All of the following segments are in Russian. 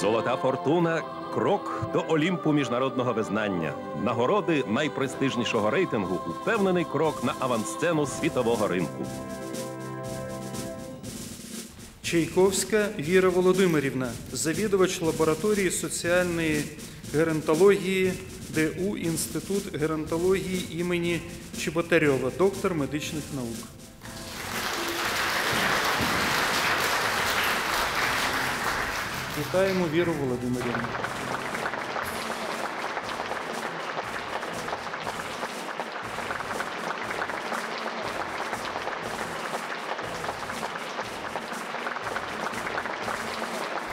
Золота фортуна крок до Олімпу міжнародного визнання. Нагороди найпрестижнішого рейтингу упевнений крок на авансцену світового ринку. Чайковська Віра Володимирівна, завідувач лабораторії соціальної геронтології ДУ Інститут геронтології імені Чеботарьова, доктор медичних наук. Вітаємо Віру Володимирівну.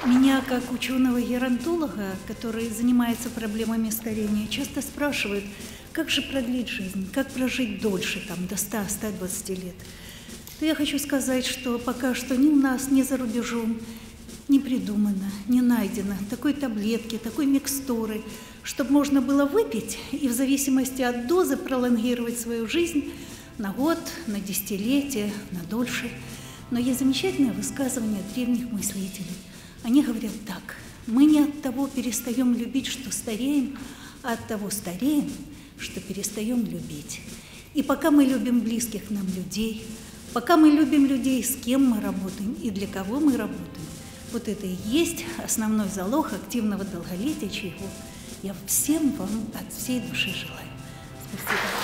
Меня, как ученого-геронтолога, который занимается проблемами старения, часто спрашивают, как же продлить жизнь, как прожить дольше, там, до 100-120 лет. То я хочу сказать, что пока что ни у нас, ни за рубежом не придумано, не найдено такой таблетки, такой микстуры, чтобы можно было выпить и в зависимости от дозы пролонгировать свою жизнь на год, на десятилетие, на дольше. Но есть замечательное высказывание древних мыслителей. Они говорят так, мы не от того перестаем любить, что стареем, а от того стареем, что перестаем любить. И пока мы любим близких нам людей, пока мы любим людей, с кем мы работаем и для кого мы работаем, вот это и есть основной залог активного долголетия, чего я всем вам от всей души желаю. Спасибо.